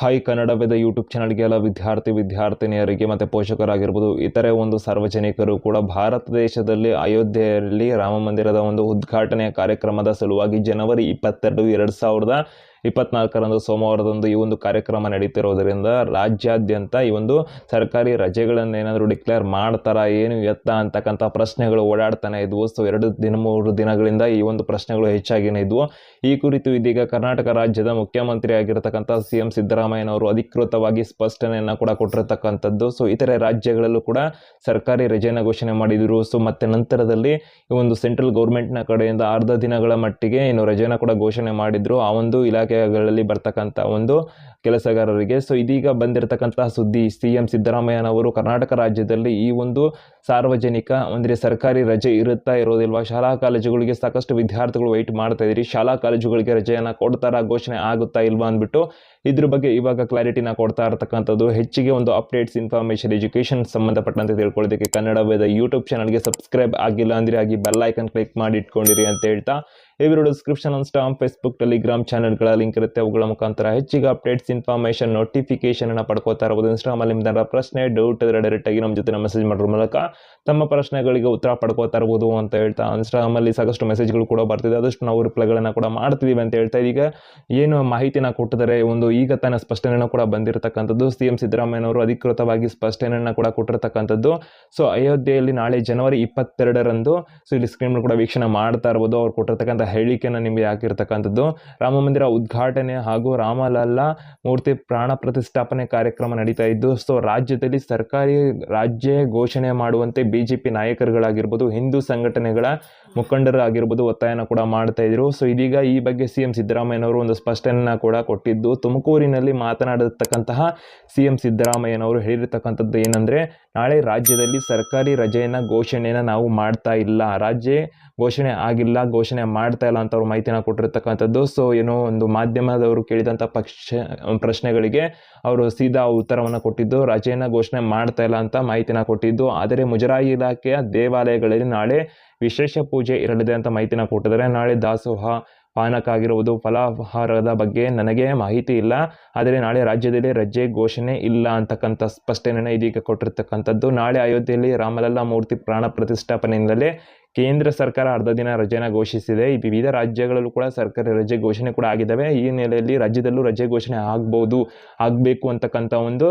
Hi Kannada Veda YouTube ಚಾನಲ್ಗೆ ಎಲ್ಲ ವಿದ್ಯಾರ್ಥಿ ವಿದ್ಯಾರ್ಥಿನಿಯರಿಗೆ ಮತ್ತು ಪೋಷಕರಾಗಿರ್ಬೋದು, ಇತರೆ ಒಂದು ಸಾರ್ವಜನಿಕರು ಕೂಡ ಭಾರತ ದೇಶದಲ್ಲಿ ಅಯೋಧ್ಯೆಯಲ್ಲಿ ರಾಮ ಮಂದಿರದ ಒಂದು ಉದ್ಘಾಟನೆಯ ಕಾರ್ಯಕ್ರಮದ ಸಲುವಾಗಿ ಜನವರಿ ಇಪ್ಪತ್ತೆರಡು, ಎರಡು ಸಾವಿರದ ಇಪ್ಪತ್ನಾಲ್ಕರಂದು ಸೋಮವಾರದಂದು ಈ ಒಂದು ಕಾರ್ಯಕ್ರಮ ನಡೀತಿರೋದರಿಂದ ರಾಜ್ಯಾದ್ಯಂತ ಈ ಒಂದು ಸರ್ಕಾರಿ ರಜೆಗಳನ್ನು ಏನಾದರೂ ಡಿಕ್ಲೇರ್ ಮಾಡ್ತಾರಾ, ಏನು ಎತ್ತ ಅಂತಕ್ಕಂಥ ಪ್ರಶ್ನೆಗಳು ಓಡಾಡ್ತಾನೆ ಇದ್ವು. ಸೊ, ಎರಡು ದಿನ, ಮೂರು ದಿನಗಳಿಂದ ಈ ಒಂದು ಪ್ರಶ್ನೆಗಳು ಹೆಚ್ಚಾಗಿನೇ ಇದ್ವು. ಈ ಕುರಿತು ಇದೀಗ ಕರ್ನಾಟಕ ರಾಜ್ಯದ ಮುಖ್ಯಮಂತ್ರಿ ಆಗಿರತಕ್ಕಂಥ ಸಿ ಎಂ ಸಿದ್ದರಾಮಯ್ಯನವರು ಅಧಿಕೃತವಾಗಿ ಸ್ಪಷ್ಟನೆಯನ್ನು ಕೂಡ ಕೊಟ್ಟಿರತಕ್ಕಂಥದ್ದು. ಸೊ, ಇತರೆ ರಾಜ್ಯಗಳಲ್ಲೂ ಕೂಡ ಸರ್ಕಾರಿ ರಜೆಯನ್ನು ಘೋಷಣೆ ಮಾಡಿದರು. ಸೊ, ಮತ್ತೆ ನಂತರದಲ್ಲಿ ಈ ಒಂದು ಸೆಂಟ್ರಲ್ ಗೌರ್ಮೆಂಟ್ನ ಕಡೆಯಿಂದ ಅರ್ಧ ದಿನಗಳ ಮಟ್ಟಿಗೆ ಇನ್ನು ರಜೆನ ಕೂಡ ಘೋಷಣೆ ಮಾಡಿದ್ರು. ಆ ಒಂದು ಇಲಾಖೆಗಳಲ್ಲಿ ಬರ್ತಕ್ಕಂಥ ಒಂದು ಕೆಲಸಗಾರರಿಗೆ. ಸೊ ಇದೀಗ ಬಂದಿರತಕ್ಕಂತಹ ಸುದ್ದಿ, ಸಿ ಎಂ ಸಿದ್ದರಾಮಯ್ಯನವರು ಕರ್ನಾಟಕ ರಾಜ್ಯದಲ್ಲಿ ಈ ಒಂದು ಸಾರ್ವಜನಿಕ, ಅಂದರೆ ಸರ್ಕಾರಿ ರಜೆ ಇರುತ್ತಾ ಇರೋದಿಲ್ವಾ? ಶಾಲಾ ಕಾಲೇಜುಗಳಿಗೆ ಸಾಕಷ್ಟು ವಿದ್ಯಾರ್ಥಿಗಳು ವೆಯ್ಟ್ ಮಾಡ್ತಾ ಇದ್ದೀರಿ. ಶಾಲಾ ಕಾಲೇಜುಗಳಿಗೆ ರಜೆಯನ್ನು ಕೊಡ್ತಾರಾ? ಘೋಷಣೆ ಆಗುತ್ತಾ ಇಲ್ವಾ ಅಂದ್ಬಿಟ್ಟು ಇದ್ರ ಬಗ್ಗೆ ಇವಾಗ ಕ್ಲಾರಿಟಿನ ಕೊಡ್ತಾ ಇರತಕ್ಕಂಥದ್ದು. ಹೆಚ್ಚಿಗೆ ಒಂದು ಅಪ್ಡೇಟ್ಸ್ ಇನ್ಫಾರ್ಮೇಷನ್ ಎಜುಕೇಷನ್ ಸಂಬಂಧಪಟ್ಟಂತೆ ತಿಳ್ಕೊಳ್ಳೋದಕ್ಕೆ ಕನ್ನಡ ವೇದ ಯೂಟ್ಯೂಬ್ ಚಾನಲ್ಗೆ ಸಬ್ಸ್ಕ್ರೈಬ್ ಆಗಿಲ್ಲ ಅಂದರೆ ಆಗಿ ಬೆಲ್ ಐಕನ್ ಕ್ಲಿಕ್ ಮಾಡಿ ಇಟ್ಕೊಂಡಿರಿ ಅಂತ ಹೇಳ್ತಾ. Video description Instagram Facebook Telegram ಚಾನಲ್ಗಳ ಲಿಂಕ್ ಇರುತ್ತೆ. ಅವುಗಳ ಮುಖಾಂತರ ಹೆಚ್ಚಿಗೆ ಅಪ್ಡೇಟ್ಸ್ ಇನ್ಫಾರ್ಮೇಷನ್ ನೋಟಿಫಿಕೇಶನ್ ಅನ್ನು ಪಡ್ಕೋತಾ ಇರ್ಬೋದು. ಇನ್ಸ್ಟಾಗ್ರಾಮಲ್ಲಿ ನಿಮ್ದಾರ ಪ್ರಶ್ನೆ ಡೌಟ್ ಇದ್ರೆ ಡೈರೆಕ್ಟ್ ಆಗಿ ನಮ್ಮ ಜೊತೆ ಮೆಸೇಜ್ ಮಾಡೋದ್ರ ಮೂಲಕ ತಮ್ಮ ಪ್ರಶ್ನೆಗಳಿಗೆ ಉತ್ತರ ಪಡ್ಕೋತಾ ಇರ್ಬೋದು ಅಂತ ಹೇಳ್ತಾ ಇನ್ಸ್ಟಾಗ್ರಾಮಲ್ಲಿ ಸಾಕಷ್ಟು ಮೆಸೇಜ್ಗಳು ಕೂಡ ಬರ್ತಿದೆ. ಆದಷ್ಟು ನಾವು ರಿಪ್ಲೈಗಳನ್ನು ಕೂಡ ಮಾಡ್ತೀವಿ ಅಂತ ಹೇಳ್ತಾ ಈಗ ಏನು ಮಾಹಿತಿನ ಕೊಟ್ಟಿದ್ದಾರೆ? ಒಂದು ಈಗ ತಾನೇ ಸ್ಪಷ್ಟನೆಯನ್ನು ಕೂಡ ಬಂದಿರತಕ್ಕಂಥದ್ದು. ಸಿ ಎಂ ಸಿದ್ದರಾಮಯ್ಯನವರು ಅಧಿಕೃತವಾಗಿ ಸ್ಪಷ್ಟನೆಯನ್ನು ಕೂಡ ಕೊಟ್ಟಿರತಕ್ಕಂಥದ್ದು. ಸೊ ಅಯೋಧ್ಯೆಯಲ್ಲಿ ನಾಳೆ ಜನವರಿ ಇಪ್ಪತ್ತೆರಡರಂದು ಸೊ ಇಲ್ಲಿ ಸ್ಕ್ರೀನ್ ಕೂಡ ವೀಕ್ಷಣೆ ಮಾಡ್ತಾ ಇರ್ಬೋದು. ಅವ್ರು ಕೊಟ್ಟಿರ್ತಕ್ಕಂಥ ಹೇಳಿಕೆಯನ್ನು ನಿಮಗೆ ಹಾಕಿರ್ತಕ್ಕಂಥದ್ದು. ರಾಮ ಮಂದಿರ ಉದ್ಘಾಟನೆ ಹಾಗೂ ರಾಮಲಲ್ಲಾ ಮೂರ್ತಿ ಪ್ರಾಣ ಪ್ರತಿಷ್ಠಾಪನೆ ಕಾರ್ಯಕ್ರಮ ನಡೀತಾ ಇದ್ದು, ಸೊ ರಾಜ್ಯದಲ್ಲಿ ಸರ್ಕಾರಿ ರಾಜ್ಯ ಘೋಷಣೆ ಮಾಡುವಂತೆ ಬಿ ಜೆ ಪಿ ನಾಯಕರುಗಳಾಗಿರ್ಬೋದು, ಹಿಂದೂ ಸಂಘಟನೆಗಳ ಮುಖಂಡರಾಗಿರ್ಬೋದು ಒತ್ತಾಯನ ಕೂಡ ಮಾಡ್ತಾ ಇದ್ರು. ಸೊ ಇದೀಗ ಈ ಬಗ್ಗೆ ಸಿ ಎಂ ಸಿದ್ದರಾಮಯ್ಯನವರು ಒಂದು ಸ್ಪಷ್ಟನೆಯನ್ನು ಕೂಡ ಕೊಟ್ಟಿದ್ದು, ತುಮಕೂರಿನಲ್ಲಿ ಮಾತನಾಡಿರ್ತಕ್ಕಂತಹ ಸಿ ಎಂ ಸಿದ್ದರಾಮಯ್ಯನವರು ಹೇಳಿರ್ತಕ್ಕಂಥದ್ದು ಏನಂದರೆ, ನಾಳೆ ರಾಜ್ಯದಲ್ಲಿ ಸರ್ಕಾರಿ ರಜೆಯನ್ನು ಘೋಷಣೆಯನ್ನು ನಾವು ಮಾಡ್ತಾ ಇಲ್ಲ, ರಾಜ್ಯ ಘೋಷಣೆ ಆಗಿಲ್ಲ, ಘೋಷಣೆ ಮಾಡ್ತಾ ಇಲ್ಲ ಅಂತ ಅವರು ಮಾಹಿತಿನ ಕೊಟ್ಟಿರ್ತಕ್ಕಂಥದ್ದು. ಸೊ ಏನೋ ಒಂದು ಮಾಧ್ಯಮದವರು ಕೇಳಿದಂಥ ಪಕ್ಷ ಪ್ರಶ್ನೆಗಳಿಗೆ ಅವರು ಸೀದಾ ಉತ್ತರವನ್ನು ಕೊಟ್ಟಿದ್ದು ರಜೆಯನ್ನು ಘೋಷಣೆ ಮಾಡ್ತಾ ಇಲ್ಲ ಅಂತ ಮಾಹಿತಿನ ಕೊಟ್ಟಿದ್ದು, ಆದರೆ ಮುಜರಾಯಿ ಇಲಾಖೆಯ ದೇವಾಲಯಗಳಲ್ಲಿ ನಾಳೆ ವಿಶೇಷ ಪೂಜೆ ಇರಲಿದೆ ಅಂತ ಮಾಹಿತಿನ ಕೊಟ್ಟಿದ್ದಾರೆ. ನಾಳೆ ದಾಸೋಹ ಪಾನಕ ಆಗಿರುವುದು ಫಲಾಹಾರದ ಬಗ್ಗೆ ನನಗೆ ಮಾಹಿತಿ ಇಲ್ಲ. ಆದರೆ ನಾಳೆ ರಾಜ್ಯದಲ್ಲಿ ರಜೆ ಘೋಷಣೆ ಇಲ್ಲ ಅಂತಕ್ಕಂಥ ಸ್ಪಷ್ಟನೆಯನ್ನು ಇದೀಗ ಕೊಟ್ಟಿರ್ತಕ್ಕಂಥದ್ದು. ನಾಳೆ ಅಯೋಧ್ಯೆಯಲ್ಲಿ ರಾಮಲಲ್ಲಾ ಮೂರ್ತಿ ಪ್ರಾಣ ಪ್ರತಿಷ್ಠಾಪನೆಯಿಂದಲೇ ಕೇಂದ್ರ ಸರ್ಕಾರ ಅರ್ಧ ದಿನ ರಜೆನ ಘೋಷಿಸಿದೆ. ವಿವಿಧ ರಾಜ್ಯಗಳಲ್ಲೂ ಕೂಡ ಸರ್ಕಾರಿ ರಜೆ ಘೋಷಣೆ ಕೂಡ ಆಗಿದ್ದಾವೆ. ಈ ಹಿನ್ನೆಲೆಯಲ್ಲಿ ರಾಜ್ಯದಲ್ಲೂ ರಜೆ ಘೋಷಣೆ ಆಗ್ಬೋದು, ಆಗಬೇಕು ಅಂತಕ್ಕಂಥ ಒಂದು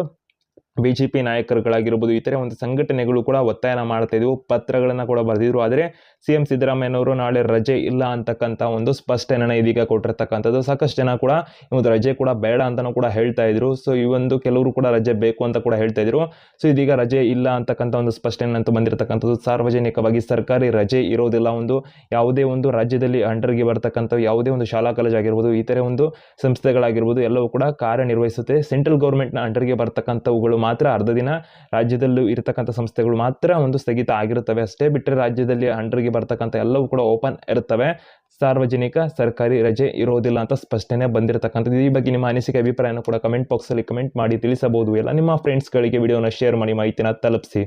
ಬಿ ಜೆ ಪಿ ನಾಯಕರುಗಳಾಗಿರ್ಬೋದು, ಇತರೆ ಒಂದು ಸಂಘಟನೆಗಳು ಕೂಡ ಒತ್ತಾಯನ ಮಾಡ್ತಾ ಇದ್ವು, ಪತ್ರಗಳನ್ನು ಕೂಡ ಬರೆದಿದ್ರು. ಆದರೆ ಸಿ ಎಂ ಸಿದ್ದರಾಮಯ್ಯನವರು ನಾಳೆ ರಜೆ ಇಲ್ಲ ಅಂತಕ್ಕಂಥ ಒಂದು ಸ್ಪಷ್ಟನೆಯನ್ನು ಇದೀಗ ಕೊಟ್ಟಿರ್ತಕ್ಕಂಥದ್ದು. ಸಾಕಷ್ಟು ಜನ ಕೂಡ ಈ ಒಂದು ರಜೆ ಕೂಡ ಬೇಡ ಅಂತಲೂ ಕೂಡ ಹೇಳ್ತಾ ಇದ್ರು. ಸೊ, ಈ ಒಂದು ಕೆಲವರು ಕೂಡ ರಜೆ ಬೇಕು ಅಂತ ಕೂಡ ಹೇಳ್ತಾ ಇದ್ರು. ಸೊ, ಇದೀಗ ರಜೆ ಇಲ್ಲ ಅಂತಕ್ಕಂಥ ಒಂದು ಸ್ಪಷ್ಟನೆ ಅಂತ ಬಂದಿರತಕ್ಕಂಥದ್ದು. ಸಾರ್ವಜನಿಕವಾಗಿ ಸರ್ಕಾರಿ ರಜೆ ಇರೋದಿಲ್ಲ ಒಂದು. ಯಾವುದೇ ಒಂದು ರಾಜ್ಯದಲ್ಲಿ ಅಂಡರ್ಗೆ ಬರ್ತಕ್ಕಂಥ ಯಾವುದೇ ಒಂದು ಶಾಲಾ ಕಾಲೇಜ್ ಆಗಿರ್ಬೋದು, ಇತರೆ ಒಂದು ಸಂಸ್ಥೆಗಳಾಗಿರ್ಬೋದು, ಎಲ್ಲವೂ ಕೂಡ ಕಾರ್ಯನಿರ್ವಹಿಸುತ್ತೆ. ಸೆಂಟ್ರಲ್ ಗೌರ್ಮೆಂಟ್ನ ಅಂಡರ್ಗೆ ಬರ್ತಕ್ಕಂಥವುಗಳು ಮಾತ್ರ ಅರ್ಧ ದಿನ ರಾಜ್ಯದಲ್ಲೂ ಇರತಕ್ಕಂಥ ಸಂಸ್ಥೆಗಳು ಮಾತ್ರ ಒಂದು ಸ್ಥಗಿತ ಆಗಿರುತ್ತವೆ. ಅಷ್ಟೇ ಬಿಟ್ಟರೆ ರಾಜ್ಯದಲ್ಲಿ ಅಂಡರ್ಗೆ ಬರ್ತಕ್ಕಂಥ ಎಲ್ಲವೂ ಕೂಡ ಓಪನ್ ಇರುತ್ತವೆ. ಸಾರ್ವಜನಿಕ ಸರ್ಕಾರಿ ರಜೆ ಇರೋದಿಲ್ಲ ಅಂತ ಸ್ಪಷ್ಟನೆ ಬಂದಿರತಕ್ಕಂಥದ್ದು. ಈ ಬಗ್ಗೆ ನಿಮ್ಮ ಅನಿಸಿಕೆ, ಅಭಿಪ್ರಾಯನ ಕೂಡ ಕಮೆಂಟ್ ಬಾಕ್ಸಲ್ಲಿ ಕಮೆಂಟ್ ಮಾಡಿ ತಿಳಿಸಬಹುದು. ಎಲ್ಲ ನಿಮ್ಮ ಫ್ರೆಂಡ್ಸ್ಗಳಿಗೆ ವಿಡಿಯೋನ ಶೇರ್ ಮಾಡಿ, ಮಾಹಿತಿನ ತಲುಪಿಸಿ.